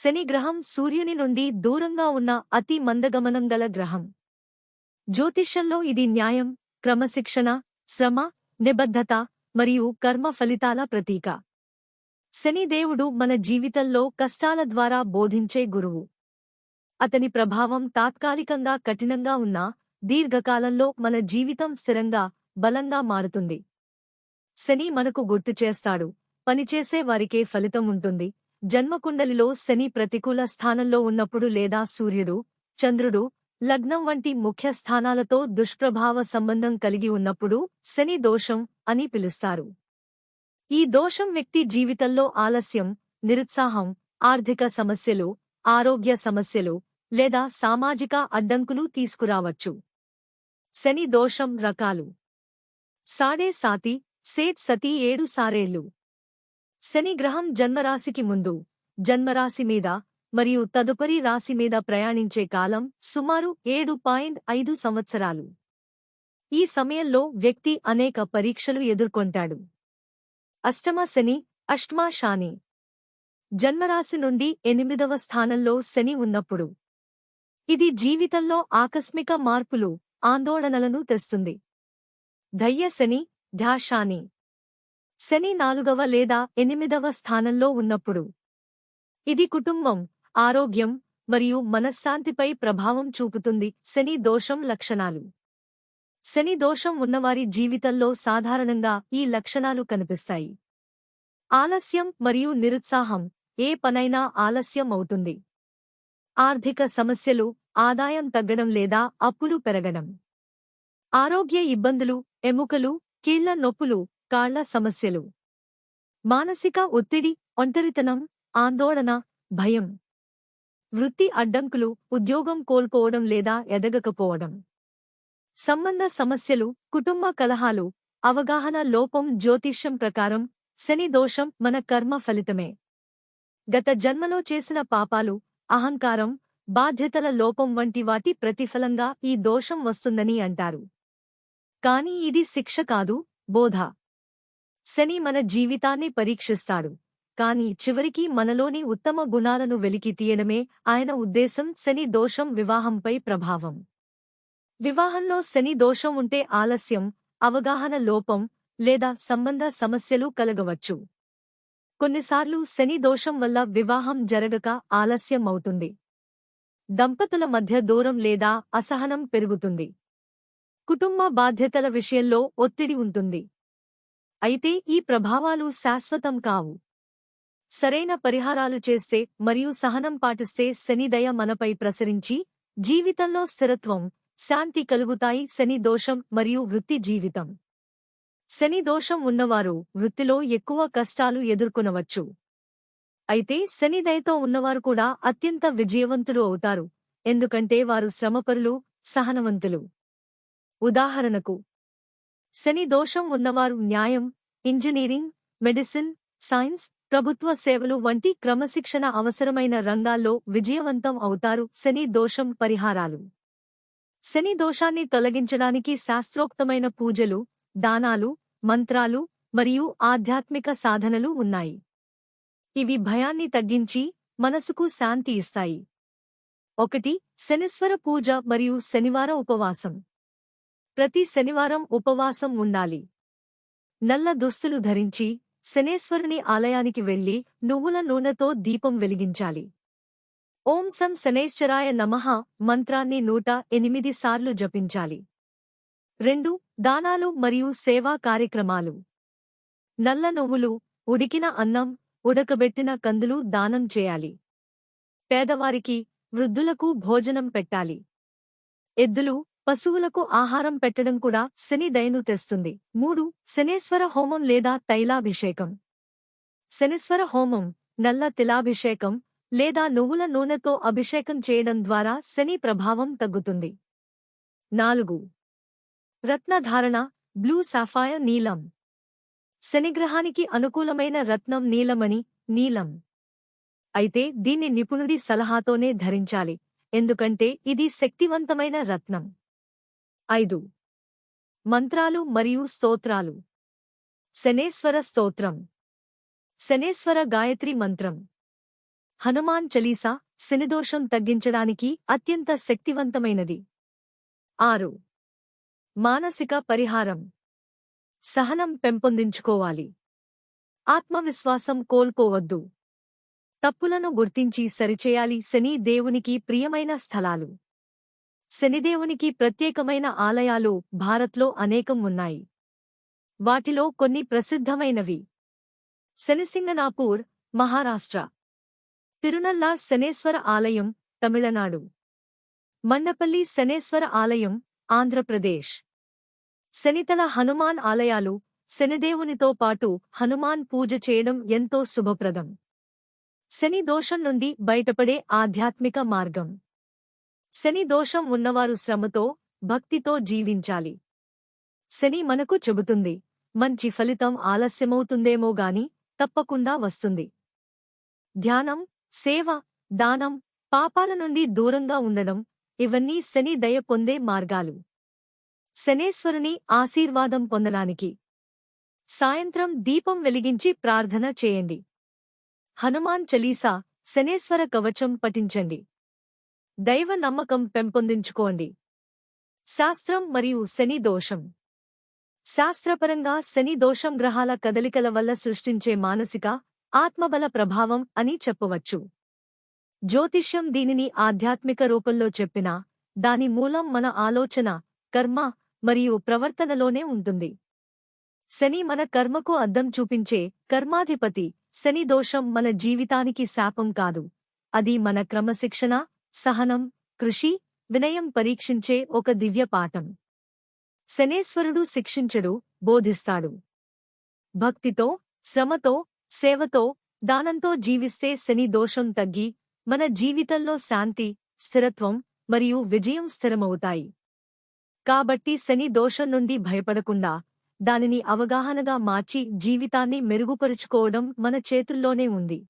శని గ్రహం సూర్యుని నుండి దూరంగా ఉన్న అతి మందగమనం గల గ్రహం. జ్యోతిష్యంలో ఇది న్యాయం క్రమశిక్షణ శ్రమ నిబద్ధత మరియు కర్మ ఫలితాల ప్రతీక. శనిదేవుడు మన జీవితంలో కష్టాల ద్వారా బోధించే గురువు. అతని ప్రభావం తాత్కాలికంగా కఠినంగా ఉన్నా దీర్ఘకాలంలో మన జీవితం స్థిరంగా బలంగా మారుతుంది. శని మనకు గుర్తు చేస్తాడు. పనిచేసే వారికే ఫలితం ఉంటుంది. జన్మకుండలిలో శని ప్రతికూల స్థానంలో ఉన్నప్పుడు లేదా సూర్యుడు చంద్రుడు లగ్నం వంటి ముఖ్య స్థానాలతో దుష్ప్రభావ సంబంధం కలిగి ఉన్నప్పుడు శని దోషం అని పిలుస్తారు. ఈ దోషం వ్యక్తి జీవితంలో ఆలస్యం నిరుత్సాహం ఆర్థిక సమస్యలు ఆరోగ్య సమస్యలు లేదా సామాజిక అడ్డంకులు తీసుకురావచ్చు. శని దోషం రకాలు. సాడే సాతి సేట్ సతీ ఏడు సారేళ్ళు శని గ్రహం జన్మరాశికి ముందు. జన్మరాశి మీద మరియు తదుపరి రాశి మీద ప్రయాణించే కాలం సుమారు ఏడు పాయింట్ ఐదు సంవత్సరాలు. ఈ సమయంలో వ్యక్తి అనేక పరీక్షలు ఎదుర్కొంటాడు. అష్టమ శని అష్టమా శాని. జన్మరాశి నుండి ఎనిమిదవ స్థానంలో శని ఉన్నప్పుడు. ఇది జీవితంలో ఆకస్మిక మార్పులు ఆందోళనలను తెస్తుంది. ధయ్య శని ధ్యాషాని శని నాలుగవ లేదా ఎనిమిదవ స్థానంలో ఉన్నప్పుడు. ఇది కుటుంబం ఆరోగ్యం మరియు మనశ్శాంతిపై ప్రభావం చూపుతుంది. శని దోషం లక్షణాలు. శని దోషం ఉన్నవారి జీవితంలో సాధారణంగా ఈ లక్షణాలు కనిపిస్తాయి. ఆలస్యం మరియు నిరుత్సాహం ఏ పనైనా ఆలస్యం అవుతుంది. ఆర్థిక సమస్యలు ఆదాయం తగ్గడం లేదా అప్పులు పెరగడం. ఆరోగ్య ఇబ్బందులు ఎముకలు కీళ్ళ నొప్పులు కాళ్ళ సమస్యలు. మానసిక ఒత్తిడి ఒంటరితనం ఆందోళన భయం. వృత్తి అడ్డంకులు ఉద్యోగం కోల్పోవడం లేదా ఎదగకపోవడం. సంబంధ సమస్యలు కుటుంబ కలహాలు అవగాహన లోపం జ్యోతిష్యం ప్రకారం శని దోషం మన కర్మ ఫలితమే. గత జన్మలో చేసిన పాపాలు అహంకారం బాధ్యతల లోపం వంటి వాటి ప్రతిఫలంగా ఈ దోషం వస్తుందని అంటారు. కాని ఇది శిక్ష కాదు బోధ. శని మన జీవితాన్ని పరీక్షిస్తాడు. కాని చివరికి మనలోని ఉత్తమ గుణాలను వెలికి తీయడమే ఆయన ఉద్దేశం శని దోషం వివాహంపై ప్రభావం. వివాహంలో శని దోషం ఉంటే ఆలస్యం అవగాహన లోపం లేదా సంబంధ సమస్యలు కలగవచ్చు. కొన్నిసార్లు శని దోషం వల్ల వివాహం జరగక ఆలస్యం అవుతుంది. దంపతుల మధ్య దూరం లేదా అసహనం పెరుగుతుంది. కుటుంబ బాధ్యతల విషయంలో ఒత్తిడి ఉంటుంది. అయితే ఈ ప్రభావాలు శాశ్వతం కావు. సరైన పరిహారాలు చేస్తే మరియు సహనం పాటిస్తే శనిదయ మనపై ప్రసరించి జీవితంలో స్థిరత్వం శాంతి కలుగుతాయి శని దోషం మరియు వృత్తి జీవితం. శని దోషం ఉన్నవారు వృత్తిలో ఎక్కువ కష్టాలు ఎదుర్కొనవచ్చు. అయితే శనిదయతో ఉన్నవారు కూడా అత్యంత విజయవంతులు అవుతారు. ఎందుకంటే వారు శ్రమపరులు సహనవంతులు. ఉదాహరణకు శని దోషం ఉన్నవారు న్యాయం ఇంజనీరింగ్ మెడిసిన్ సైన్స్ ప్రభుత్వ సేవలు వంటి క్రమశిక్షణ అవసరమైన రంగాల్లో విజయవంతం అవుతారు శని దోషం పరిహారాలు. శని దోషాన్ని తొలగించడానికి శాస్త్రోక్తమైన పూజలు దానాలు మంత్రాలు మరియు ఆధ్యాత్మిక సాధనలు ఉన్నాయి. ఇవి భయాన్ని తగ్గించి మనసుకు శాంతి ఇస్తాయి. ఒకటి శనిశ్వర పూజ మరియు శనివార ఉపవాసం. ప్రతి శనివారం ఉపవాసం ఉండాలి. నల్ల దుస్తులు ధరించి శనేశ్వరుని ఆలయానికి వెళ్ళి నువ్వుల నూనెతో దీపం వెలిగించాలి. ఓం సం శనేశ్వరాయ నమః మంత్రాన్ని నూట ఎనిమిది సార్లు జపించాలి. రెండు దానాలు మరియు సేవా కార్యక్రమాలు. నల్ల నువ్వులు ఉడికిన అన్నం ఉడకబెట్టిన కందులు దానం చేయాలి. పేదవారికి వృద్ధులకు భోజనం పెట్టాలి. ఎద్దులు పశువులకు ఆహారం పెట్టడం కూడా శని దయను తెస్తుంది. మూడు శనేశ్వర హోమం లేదా తైలాభిషేకం. శనిశ్వర హోమం నల్ల తిలాభిషేకం లేదా నువ్వుల నూనెతో అభిషేకం చేయడం ద్వారా శని ప్రభావం తగ్గుతుంది. నాలుగు రత్నధారణ బ్లూ సాఫాయ నీలం. శనిగ్రహానికి అనుకూలమైన రత్నం నీలమణి నీలం. అయితే దీన్ని నిపుణుడి సలహాతోనే ధరించాలి. ఎందుకంటే ఇది శక్తివంతమైన రత్నం. ఐదు. మంత్రాలు మరియు స్తోత్రాలు. శనేశ్వర స్తోత్రం. శనేశ్వర గాయత్రి మంత్రం. హనుమాన్ చలీసా శనిదోషం తగ్గించడానికి అత్యంత శక్తివంతమైనది. ఆరు. మానసిక పరిహారం. సహనం పెంపొందించుకోవాలి. ఆత్మవిశ్వాసం కోల్పోవద్దు. తప్పులను గుర్తించి సరిచేయాలి శని దేవునికి ప్రియమైన స్థలాలు. శనిదేవునికి ప్రత్యేకమైన ఆలయాలు భారత్లో అనేకం ఉన్నాయి. వాటిలో కొన్ని ప్రసిద్ధమైనవి. శనిసింగనాపూర్ మహారాష్ట్ర. తిరునల్లార్ శనేశ్వర ఆలయం తమిళనాడు. మండపల్లి శనేశ్వర ఆలయం ఆంధ్రప్రదేశ్. శనితల హనుమాన్ ఆలయాలు శనిదేవునితో పాటు హనుమాన్ పూజ చేయడం ఎంతో శుభప్రదం. శని దోషం నుండి బయటపడే ఆధ్యాత్మిక మార్గం. శని దోషం ఉన్నవారు శ్రమతో భక్తితో జీవించాలి. శని మనకు చెబుతుంది మంచి ఫలితం ఆలస్యమవుతుందేమో గాని తప్పకుండా వస్తుంది. ధ్యానం సేవ దానం పాపాల నుండి దూరంగా ఉండడం ఇవన్నీ శని దయ పొందే మార్గాలు. శనేశ్వరుని ఆశీర్వాదం పొందడానికి. సాయంత్రం దీపం వెలిగించి ప్రార్థన చేయండి. హనుమాన్ చలీసా శనేశ్వర కవచం పఠించండి. దైవ నమ్మకం పెంపొందించుకోండి. శాస్త్రం మరియు శని దోషం. శాస్త్రపరంగా శని దోషం గ్రహాల కదలికల వల్ల సృష్టించే మానసిక ఆత్మబల ప్రభావం అని చెప్పవచ్చు. జ్యోతిష్యం దీనిని ఆధ్యాత్మిక రూపంలో చెప్పినా దాని మూలం మన ఆలోచన కర్మ మరియు ప్రవర్తనలోనే ఉంటుంది. శని మన కర్మకు అద్దం చూపించే కర్మాధిపతి శని దోషం మన జీవితానికి శాపం కాదు. అది మన క్రమశిక్షణ సహనం కృషి వినయం పరీక్షించే ఒక దివ్య పాఠం. శనేశ్వరుడు శిక్షించడు బోధిస్తాడు. భక్తితో శ్రమతో సేవతో దానంతో జీవిస్తే శని దోషం తగ్గి మన జీవితంలో శాంతి స్థిరత్వం మరియు విజయం స్థిరమవుతాయి. కాబట్టి శని దోషం నుండి భయపడకుండా దానిని అవగాహనగా మార్చి జీవితాన్ని మెరుగుపరుచుకోవడం మన చేతుల్లోనే ఉంది.